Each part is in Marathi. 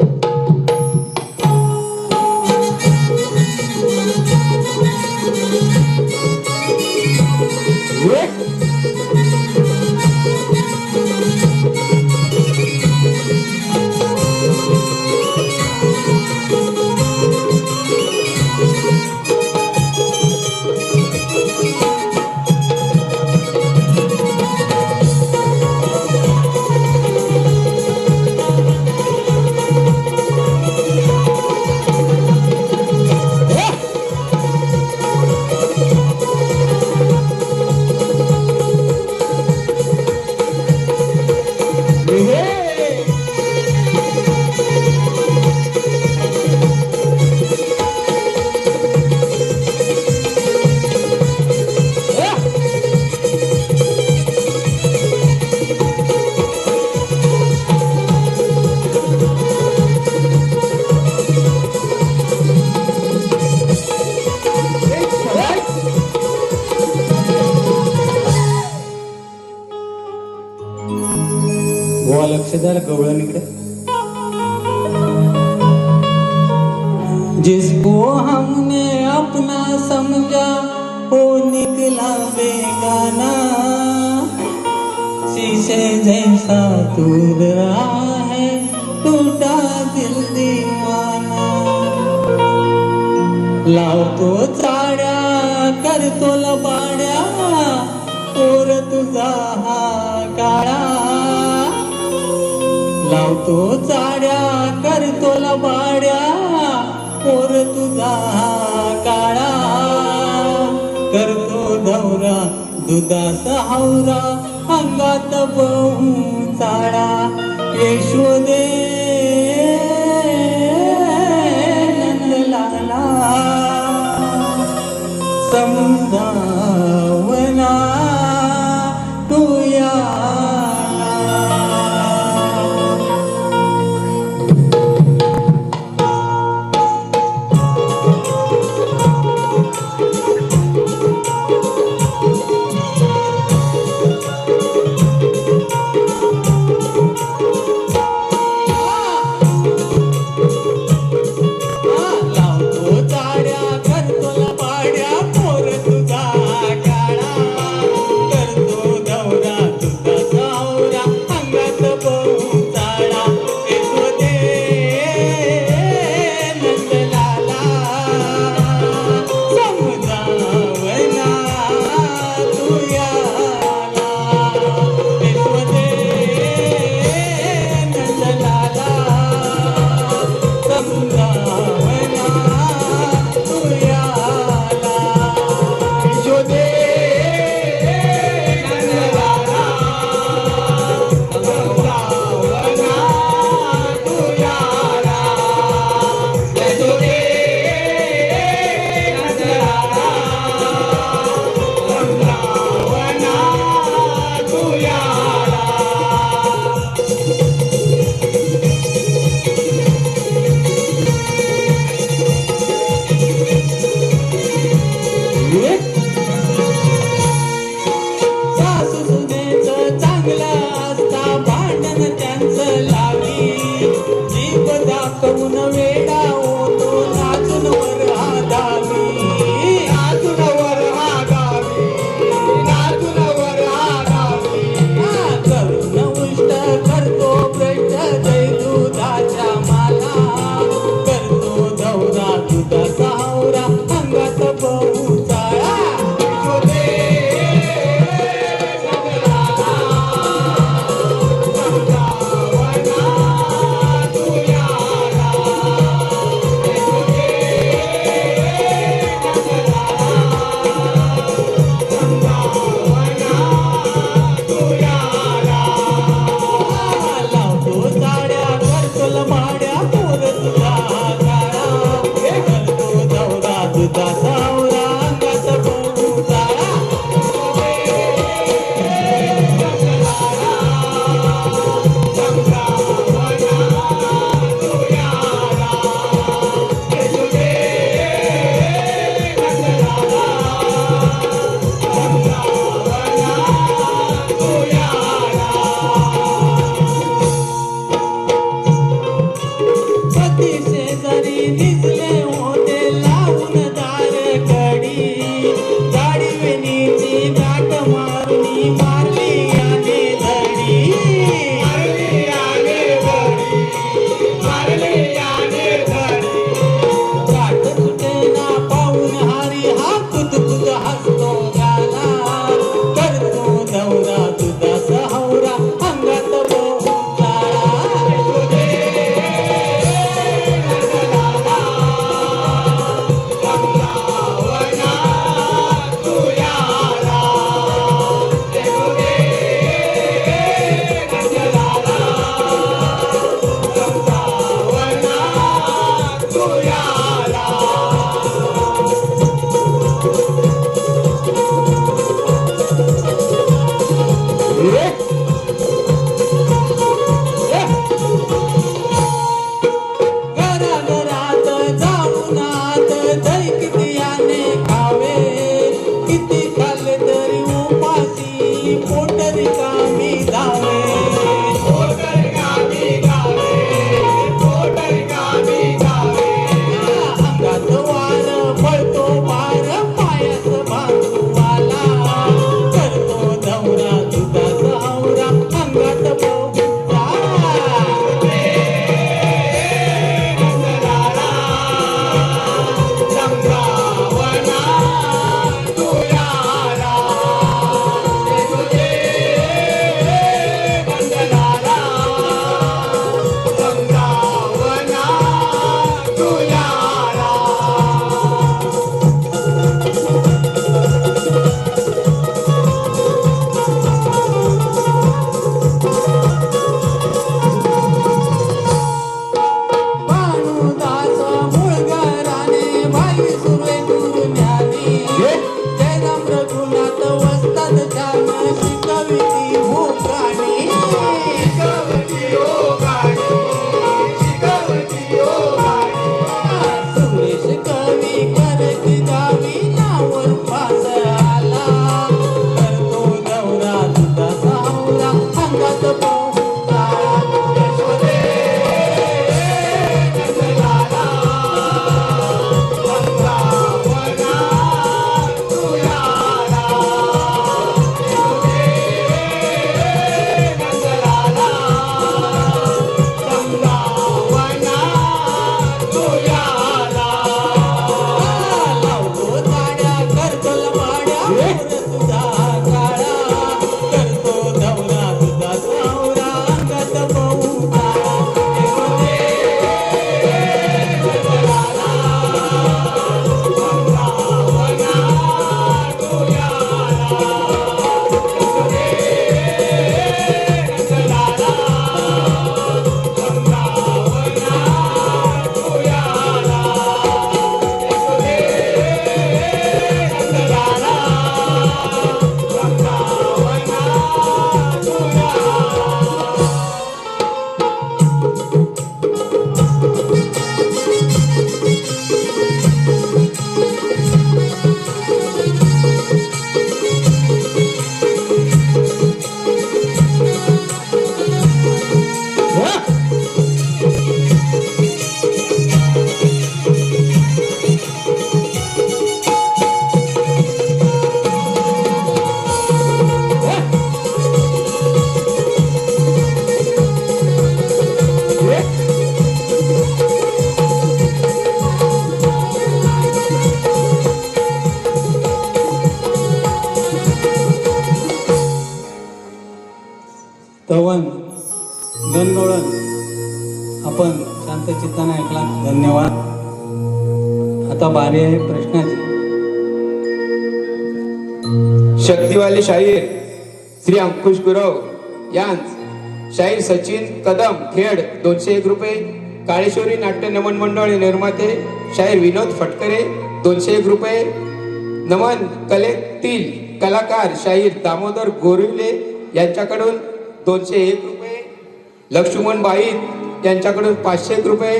गोवा बेगाना शीशे जैसा दूर रहा है टूटा दिल दीवाना। लावतो चाड्या करतो लबाड्या पोर तुझा हा काळा। लावतो चाड्या करतो लबाड्या पोर तुझा दौरा दुधाचा हावरा अंगात बहु चाळा. यशोदे आपण शांत चित्ताने ऐकला धन्यवाद. आता बारी आहे प्रश्नाची. शक्तिवाले शाहीर श्री अंकुश गुरव यांच शाहीर सचिन कदम खेड दोनशे एक रुपये काळेश्वरी नाट्य नमन मंडळ निर्माते शाहीर विनोद फटकरे दोनशे एक रुपये नमन कलेतील कलाकार शाहीर दामोदर गोरिवले यांच्याकडून दोनशे एक रुपये लक्ष्मण बाईत यांच्याकडून पाचशे रुपये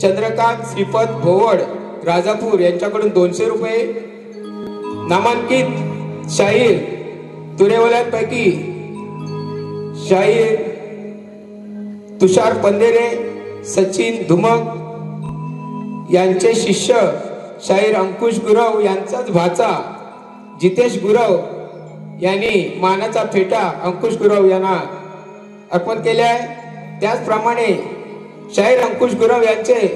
चंद्रकांत श्रीपद भोवड राजापूर यांच्याकडून दोनशे रुपये नामांकित शाहीर तुरेवाल्यांपैकी शाहीर तुषार पंधेरे सचिन धुमक यांचे शिष्य शाहीर अंकुश गुरव यांचाच भाचा जितेश गुरव यांनी मानाचा फेटा अंकुश गुरव यांना अर्पण केला आहे त्याचप्रमाणे शाहीर अंकुश गुरव यांचे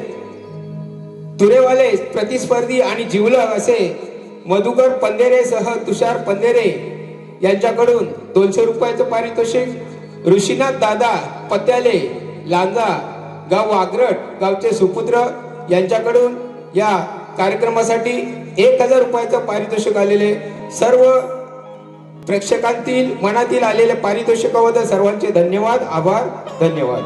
तुरेवाले प्रतिस्पर्धी आणि जिवलग असे मधुकर पंधेरेसह तुषार पंधेरे यांच्याकडून दोनशे रुपयाचं पारितोषिक ऋषीनाथ दादा पत्याले लांजा गाव वागरट गावचे सुपुत्र यांच्याकडून या कार्यक्रमासाठी एक हजार रुपयाचं पारितोषिक आलेले. सर्व प्रेक्षकांतील मनातील आलेल्या पारितोषिकाबद्दल सर्वांचे धन्यवाद आभार धन्यवाद.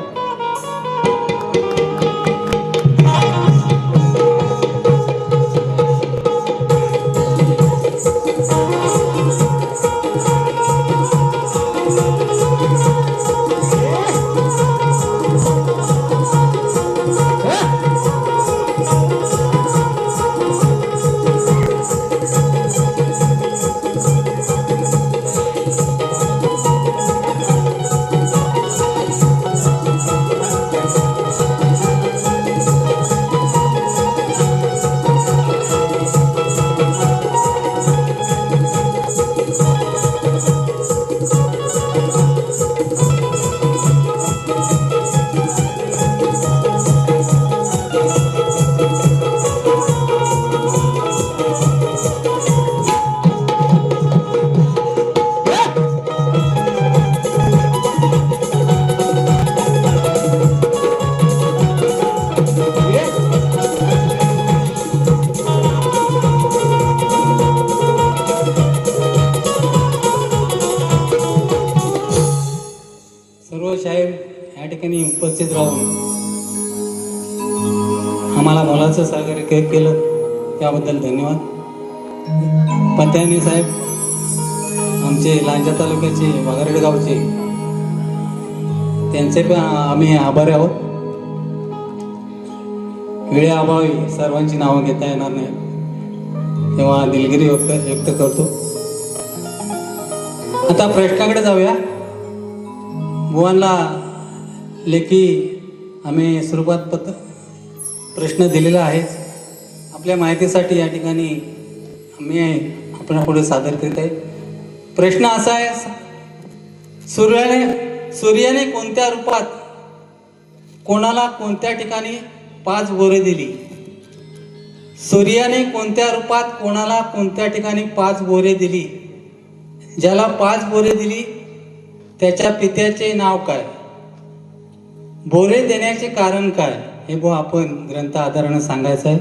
उपस्थित राहून आम्हाला मोलाचं सहकार्य कैद केलं. त्याबद्दल धन्यवाद. पत्यानी साहेब आमचे लांजा तालुक्याचे वाघारेड गावचे त्यांचे पण आम्ही आभारी आहोत. वेळेअभावी सर्वांची नावं घेता येणार नाही तेव्हा दिलगिरी व्यक्त व्यक्त करतो. आता प्रश्नाकडे जाऊया. भुवनला लेखी आम्ही स्वरूपात पत्र प्रश्न दिलेला आहे. आपल्या माहितीसाठी या ठिकाणी आम्ही आपण पुढे सादर करीत आहे. प्रश्न असा आहे सूर्याने सूर्याने कोणत्या रूपात कोणाला कोणत्या ठिकाणी पाच बोरे दिली? सूर्याने कोणत्या रूपात कोणाला कोणत्या ठिकाणी पाच बोरे दिली? ज्याला पाच बोरे दिली त्याच्या पित्याचे नाव काय? बोरे देण्याचे कारण काय? हे बुवा आपण ग्रंथ आधारानं सांगायचं आहे.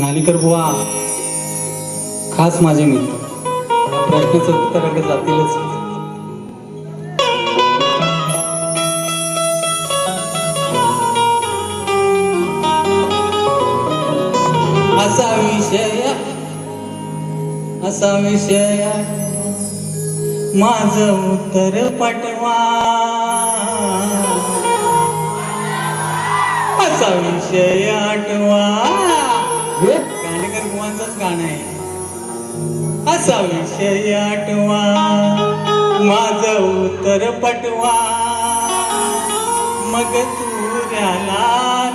नालीकर बुवा खास माझे मित्र. प्रश्नच उत्तराकडे जातीलच. असा विषय असा विषय माझ उत्तर पटवा असा विषय आठवा. गाणेकर बुवांचंच गाणं आहे. असा विषय आठवा. माझ उत्तर पटवा मग तुऱ्याला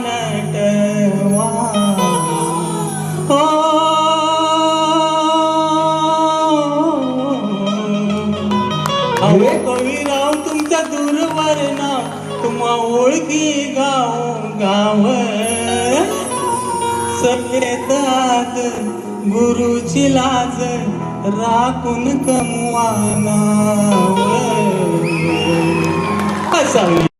सफेदात गुरुची लाज राखून कमवाना असावी